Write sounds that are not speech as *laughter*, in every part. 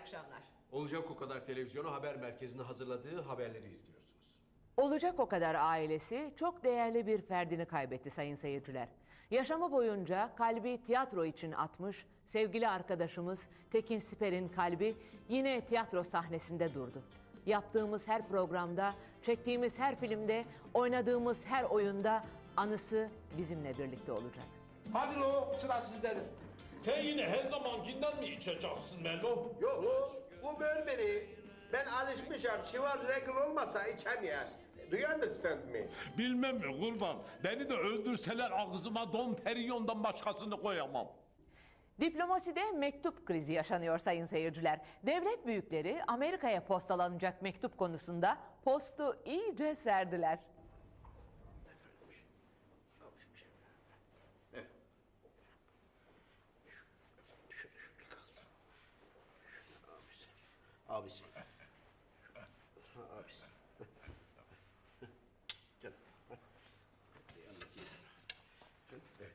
akşamlar. Olacak o kadar televizyonu haber merkezinin hazırladığı haberleri izliyorsunuz. Olacak o kadar ailesi çok değerli bir ferdini kaybetti sayın seyirciler. Yaşamı boyunca kalbi tiyatro için atmış sevgili arkadaşımız Tekin Siper'in kalbi yine tiyatro sahnesinde durdu. Yaptığımız her programda, çektiğimiz her filmde, oynadığımız her oyunda anısı bizimle birlikte olacak. Hadi lo sıra sizdedir. Sen yine her zamankinden mi içeceksin Melo? Yok lo bu böl beni. Ben alışmışım. Şivaz regl olmasa içem yani. Do you understand me? Bilmem mi kurban? Beni de öldürseler ağzıma Don Perignon'dan başkasını koyamam. Diplomaside mektup krizi yaşanıyor sayın seyirciler. Devlet büyükleri Amerika'ya postalanacak mektup konusunda postu iyice serdiler. Abisi. Abisi. Canım. Yanındaki. Evet.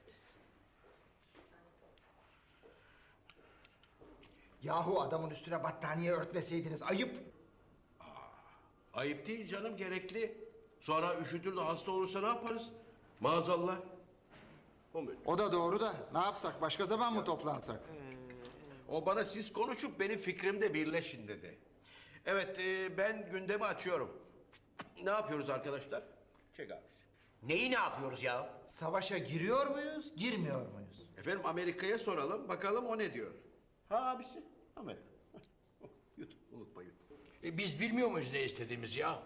Yahu adamın üstüne battaniye örtmeseydiniz ayıp. Ayıp değil canım gerekli. Sonra üşütür de hasta olursa ne yaparız? Maazallah. O mu? O da doğru da ne yapsak başka zaman mı toplansak? O bana siz konuşup benim fikrimde birleşin dedi. Evet e, ben gündemi açıyorum. Ne yapıyoruz arkadaşlar? Çek abi. Neyi ne yapıyoruz ya? Savaşa giriyor muyuz, girmiyor muyuz? Efendim Amerika'ya soralım bakalım o ne diyor. Ha abisi. Amerika. *laughs* Yut unutma yut. E, biz bilmiyor muyuz ne istediğimizi ya?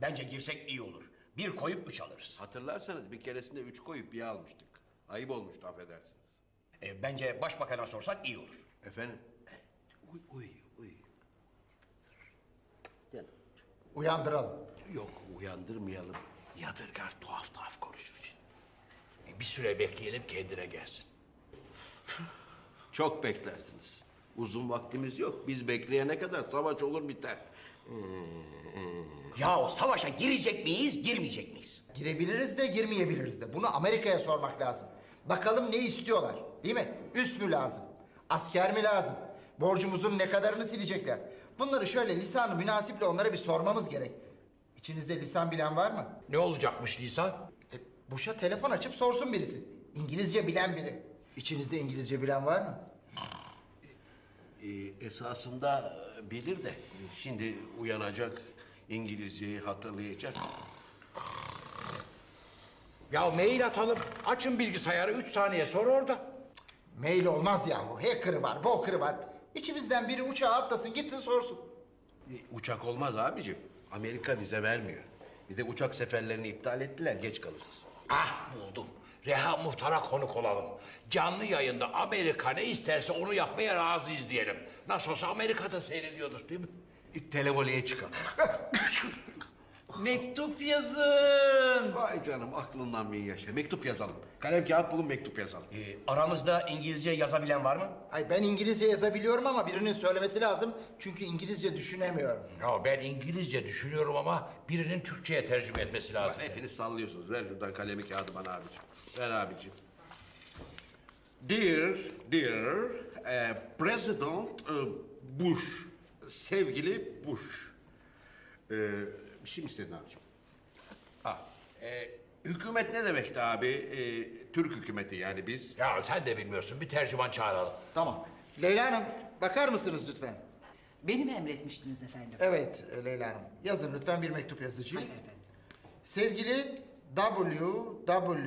Bence girsek iyi olur. Bir koyup üç alırız. Hatırlarsanız bir keresinde üç koyup bir almıştık. Ayıp olmuştu affedersiniz. E, bence başbakana sorsak iyi olur. Efendim? Uy uy uy. Gel. Uyandıralım. Yok uyandırmayalım. Yadırgar tuhaf tuhaf konuşur şimdi. E, bir süre bekleyelim kendine gelsin. Çok beklersiniz. Uzun vaktimiz yok. Biz bekleyene kadar savaş olur biter. Ya o savaşa girecek miyiz, girmeyecek miyiz? Girebiliriz de girmeyebiliriz de. Bunu Amerika'ya sormak lazım. Bakalım ne istiyorlar değil mi? Üs mü lazım? Asker mi lazım? Borcumuzun ne kadarını silecekler? Bunları şöyle lisanı münasiple onlara bir sormamız gerek. İçinizde lisan bilen var mı? Ne olacakmış Nisan? E, Bush'a telefon açıp sorsun birisi. İngilizce bilen biri. İçinizde İngilizce bilen var mı? Ee, esasında bilir de şimdi uyanacak İngilizceyi hatırlayacak. Ya mail atalım. Açın bilgisayarı üç saniye sonra orada. Mail olmaz yahu. Hacker'ı var, broker'ı var. İçimizden biri uçağa atlasın gitsin sorsun. Ee, Uçak olmaz abicim. Amerika vize vermiyor. Bir de uçak seferlerini iptal ettiler geç kalırız. Ah buldum. Reha muhtara konuk olalım. Canlı yayında Amerika ne isterse onu yapmaya razıyız diyelim. Nasıl olsa Amerika'da seyrediyordur değil mi? İlk televoleye çıkalım. *laughs* Mektup yazın. Vay canım aklından bin yaşa. Mektup yazalım. Kalem kağıt bulun mektup yazalım. E, aramızda İngilizce yazabilen var mı? Ay ben İngilizce yazabiliyorum ama birinin söylemesi lazım. Çünkü İngilizce düşünemiyorum. Ya ben İngilizce düşünüyorum ama birinin Türkçe'ye tercüme etmesi lazım. Lan hepiniz sallıyorsunuz. Ver şuradan kalemi kağıdı bana abicim. Ver abicim. Dear, dear eh, President eh, Bush. Sevgili Bush. Eh, bir şey mi istedin abicim? Ha, eh, hükümet ne demekti abi? Eh, Türk hükümeti yani biz. Ya sen de bilmiyorsun bir tercüman çağıralım. Tamam. Leyla Hanım bakar mısınız lütfen? Beni mi emretmiştiniz efendim? Evet e, Leyla Hanım. Yazın lütfen bir mektup yazacağız. Sevgili www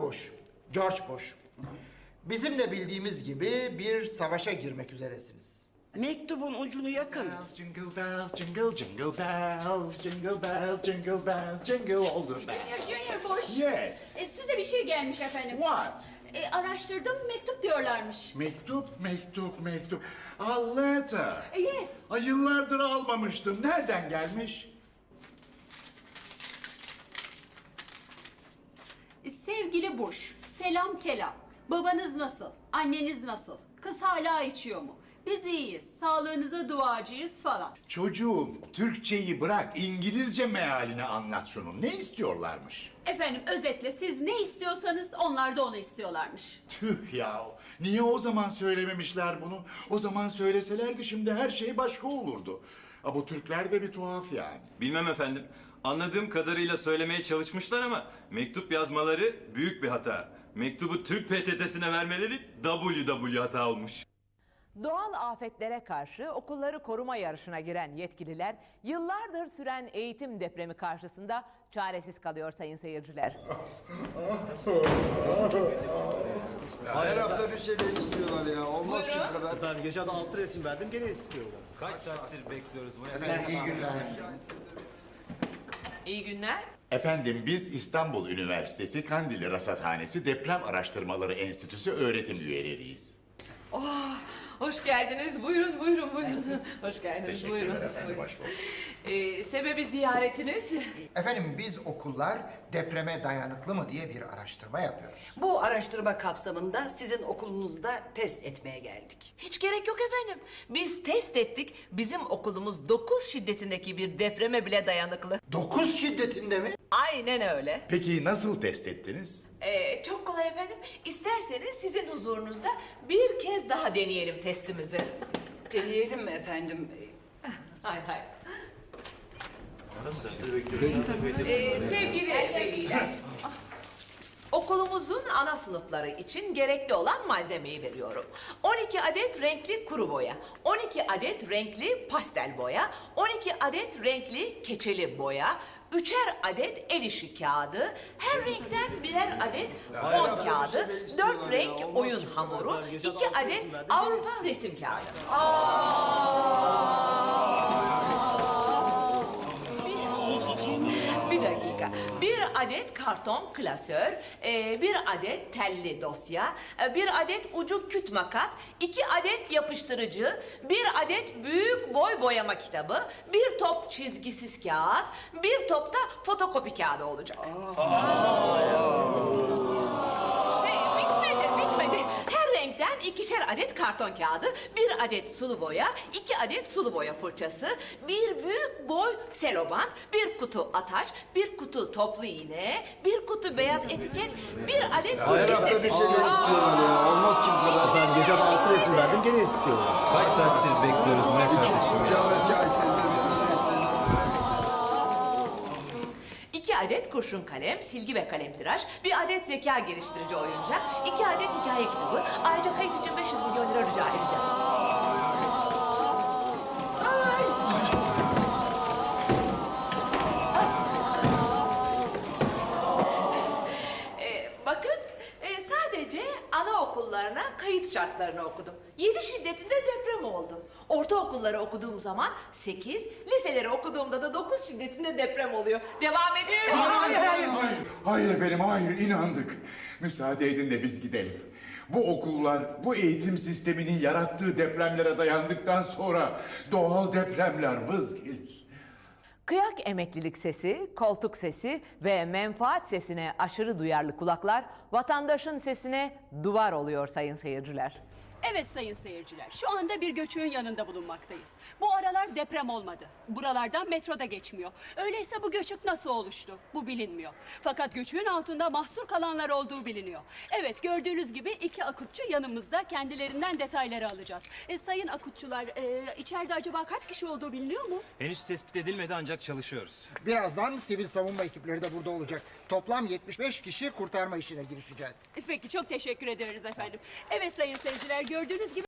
Bush. George Bush. Bizimle bildiğimiz gibi bir savaşa girmek üzeresiniz. Mektubun ucunu yakın. Jingle bells, jingle, jingle bells, jingle bells, jingle bells, jingle all the bells. Junior, Junior Bush. Yes. E, size bir şey gelmiş efendim. What? E, araştırdım mektup diyorlarmış. Mektup, mektup, mektup. A letter. E, yes. Ay yıllardır almamıştım. Nereden gelmiş? E, sevgili Bush, selam kelam. Babanız nasıl? Anneniz nasıl? Kız hala içiyor mu? Biz iyiyiz. Sağlığınıza duacıyız falan. Çocuğum Türkçeyi bırak İngilizce mealini anlat şunu. Ne istiyorlarmış? Efendim özetle siz ne istiyorsanız onlar da onu istiyorlarmış. Tüh ya. Niye o zaman söylememişler bunu? O zaman söyleselerdi şimdi her şey başka olurdu. Ha bu Türkler de bir tuhaf yani. Bilmem efendim. Anladığım kadarıyla söylemeye çalışmışlar ama mektup yazmaları büyük bir hata. Mektubu Türk PTT'sine vermeleri WW hata olmuş. Doğal afetlere karşı okulları koruma yarışına giren yetkililer yıllardır süren eğitim depremi karşısında çaresiz kalıyor sayın seyirciler. Her hafta bir şeyler istiyorlar ya. Olmaz ki bu kadar. Efendim gece de altı resim verdim gene istiyorlar. Kaç saattir bekliyoruz bu Efendim iyi günler. İyi günler. Efendim biz İstanbul Üniversitesi Kandili Rasathanesi Deprem Araştırmaları Enstitüsü öğretim üyeleriyiz. Oh, hoş geldiniz. Buyurun, buyurun, buyurun. Hoş geldiniz. Teşekkür buyurun. ederim efendim, hoş bulduk. Ee, sebebi ziyaretiniz? Efendim biz okullar depreme dayanıklı mı diye bir araştırma yapıyoruz. Bu araştırma kapsamında sizin okulunuzda test etmeye geldik. Hiç gerek yok efendim. Biz test ettik. Bizim okulumuz 9 şiddetindeki bir depreme bile dayanıklı. 9 şiddetinde mi? Aynen öyle. Peki nasıl test ettiniz? Ee, çok kolay efendim. İsterseniz sizin huzurunuzda bir kez daha deneyelim testimizi. Deneyelim mi efendim? Hay hay. Ee, sevgili veliler, okulumuzun ana sınıfları için gerekli olan malzemeyi veriyorum. 12 adet renkli kuru boya, 12 adet renkli pastel boya, 12 adet renkli keçeli boya, üçer adet el işi kağıdı, her renkten birer adet fon kağıdı, dört renk oyun hamuru, iki adet Avrupa resim kağıdı. Bir adet karton klasör, e, bir adet telli dosya, e, bir adet ucu küt makas, iki adet yapıştırıcı, bir adet büyük boy boyama kitabı, bir top çizgisiz kağıt, bir top da fotokopi kağıdı olacak. Şey, Renkten ikişer adet karton kağıdı, bir adet sulu boya, iki adet sulu boya fırçası, bir büyük boy selobant, bir kutu ataç, bir kutu toplu iğne, bir kutu beyaz etiket, bir adet... Her hafta bir şeyler istiyorlar ya. Olmaz ki bu kadar. Efendim gece altı resim verdim gene istiyorlar. Kaç saattir bekliyoruz ne kardeşim Mükemmel ya. Adet kurşun kalem, silgi ve kalemtıraş, bir adet zeka geliştirici oyuncak, iki adet hikaye kitabı, ayrıca kayıt için 500 milyon lira rica edeceğim. Anaokullarına kayıt şartlarını okudum. Yedi şiddetinde deprem oldu. Ortaokulları okuduğum zaman sekiz, liseleri okuduğumda da dokuz şiddetinde deprem oluyor. Devam edeyim? Hayır, hayır, hayır. Hayır efendim, hayır. inandık. Müsaade edin de biz gidelim. Bu okullar, bu eğitim sisteminin yarattığı depremlere dayandıktan sonra doğal depremler vız gelir. Kıyak emeklilik sesi, koltuk sesi ve menfaat sesine aşırı duyarlı kulaklar vatandaşın sesine duvar oluyor sayın seyirciler. Evet sayın seyirciler, şu anda bir göçüğün yanında bulunmaktayız. Bu aralar deprem olmadı. Buralardan metro da geçmiyor. Öyleyse bu göçük nasıl oluştu? Bu bilinmiyor. Fakat göçüğün altında mahsur kalanlar olduğu biliniyor. Evet, gördüğünüz gibi iki akutçu yanımızda. Kendilerinden detayları alacağız. E, sayın akutçular, e, içeride acaba kaç kişi olduğu biliniyor mu? Henüz tespit edilmedi ancak çalışıyoruz. Birazdan sivil savunma ekipleri de burada olacak. Toplam 75 kişi kurtarma işine girişeceğiz. E, Peki, çok teşekkür ederiz efendim. Evet sayın seyirciler, gördüğünüz gibi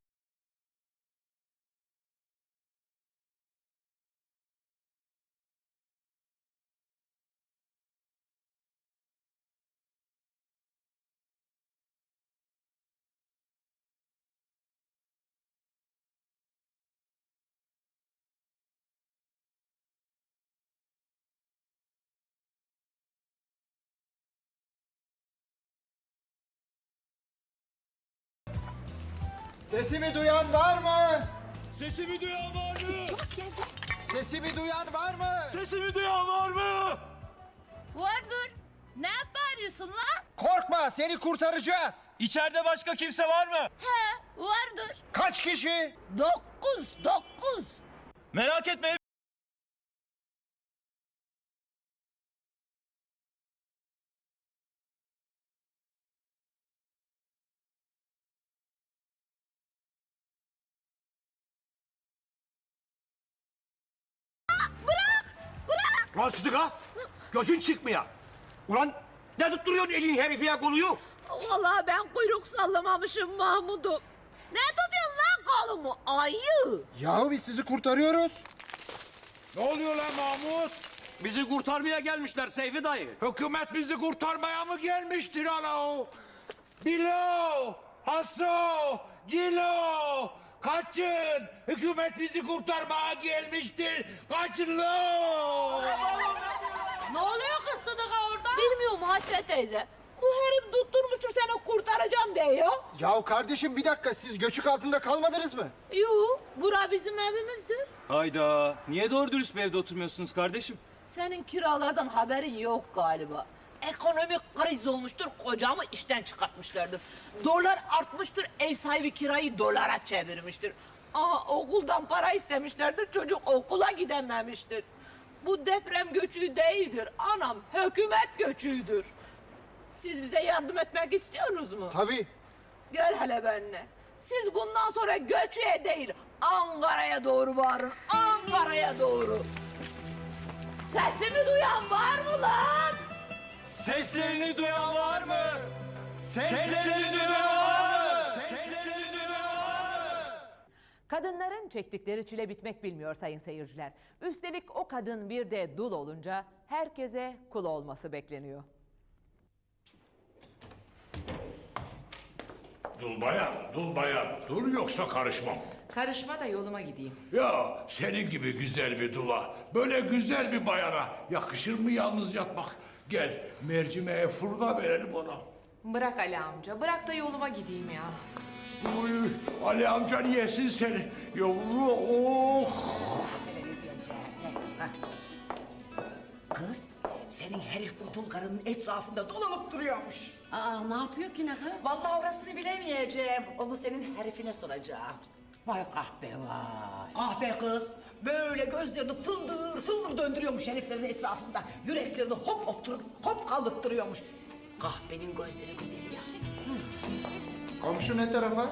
Sesimi duyan var mı? Sesimi duyan var mı? Sesimi duyan var mı? Sesimi duyan var mı? Vardır. Ne bağırıyorsun lan? Korkma seni kurtaracağız. İçeride başka kimse var mı? He vardır. Kaç kişi? Dokuz dokuz. Merak etme. Lan Sıdıka, gözün çıkmıyor. Ulan ne tutturuyorsun elin herifiye koluyu? Vallahi ben kuyruk sallamamışım Mahmud'um. Ne tutuyorsun lan kolumu? Ayı. Yahu biz sizi kurtarıyoruz. Ne oluyor lan Mahmut? Bizi kurtarmaya gelmişler Seyfi dayı. Hükümet bizi kurtarmaya mı gelmiştir ana? Bilo, Haso, Cilo, kaçın. Hükümet bizi kurtarmaya gelmiştir. Kaçın lo. Ne oluyor kız Sıdıka orada? Bilmiyorum Hatice teyze. Bu herif tutturmuşum seni kurtaracağım diyor. Yahu kardeşim bir dakika siz göçük altında kalmadınız mı? Yuh, bura bizim evimizdir. Hayda. Niye doğru dürüst bir evde oturmuyorsunuz kardeşim? Senin kiralardan haberin yok galiba. Ekonomik kriz olmuştur, kocamı işten çıkartmışlardır. Dolar artmıştır, ev sahibi kirayı dolara çevirmiştir. Aa, okuldan para istemişlerdir, çocuk okula gidememiştir. Bu deprem göçüğü değildir, anam hükümet göçüğüdür. Siz bize yardım etmek istiyorsunuz mu? Tabii. Gel hele benimle. Siz bundan sonra göçüğe değil, Ankara'ya doğru bağırın, Ankara'ya doğru. Sesimi duyan var mı lan? Seslerini duyan var mı? Seslerini duyan var mı? Seslerini duyan var mı? Kadınların çektikleri çile bitmek bilmiyor sayın seyirciler. Üstelik o kadın bir de dul olunca herkese kul olması bekleniyor. Dul bayan, dul bayan. Dur yoksa karışmam. Karışma da yoluma gideyim. Ya senin gibi güzel bir dula, böyle güzel bir bayana yakışır mı yalnız yatmak? Gel mercimeğe fırla verelim ona. Bırak Ali amca, bırak da yoluma gideyim ya. Uy, Ali amcan yesin seni. Yavru oh. Kız, senin herif bu dul karının etrafında dolanıp duruyormuş. Aa, ne yapıyor ki ne kız? Vallahi orasını bilemeyeceğim. Onu senin herifine soracağım. Vay kahpe vay. Kahpe kız. Böyle gözlerini fıldır fıldır döndürüyormuş heriflerin etrafında. Yüreklerini hop opturup hop kaldırttırıyormuş. Kahpenin gözleri güzeli ya. Komşu ne tarafa?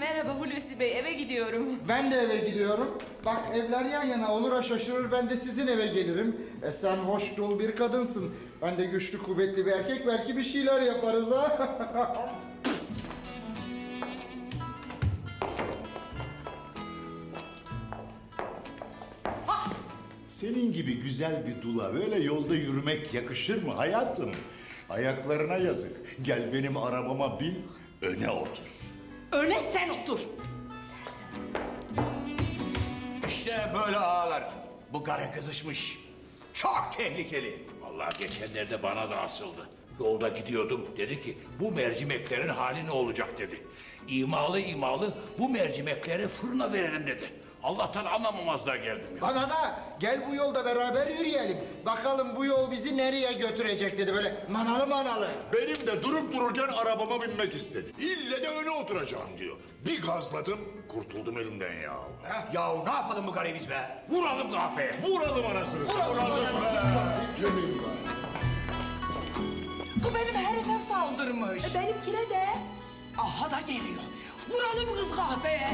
Merhaba Hulusi Bey, eve gidiyorum. Ben de eve gidiyorum. Bak evler yan yana olura şaşırır ben de sizin eve gelirim. E sen hoş dul bir kadınsın. Ben de güçlü kuvvetli bir erkek belki bir şeyler yaparız ha. *laughs* Senin gibi güzel bir dula böyle yolda yürümek yakışır mı hayatım? Ayaklarına yazık. Gel benim arabama bin, öne otur. Öne sen otur. İşte böyle ağalar. Bu kare kızışmış. Çok tehlikeli. Vallahi geçenlerde bana da asıldı. Yolda gidiyordum. Dedi ki bu mercimeklerin hali ne olacak dedi. İmalı imalı bu mercimekleri fırına verelim dedi. Allah'tan anlamamazlığa geldim ya. Bana da gel bu yolda beraber yürüyelim. Bakalım bu yol bizi nereye götürecek dedi böyle manalı manalı. Benim de durup dururken arabama binmek istedi. İlle de öne oturacağım diyor. Bir gazladım, kurtuldum elimden ya. Ya ne yapalım bu kareyi biz be? Vuralım kahpeye. Vuralım anasını. Vuralım anasını. Yürüyün Bu benim herife saldırmış. E, benimkine de. Aha da geliyor. Vuralım kız kahpeye.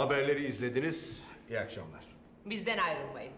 Haberleri izlediniz. İyi akşamlar. Bizden ayrılmayın.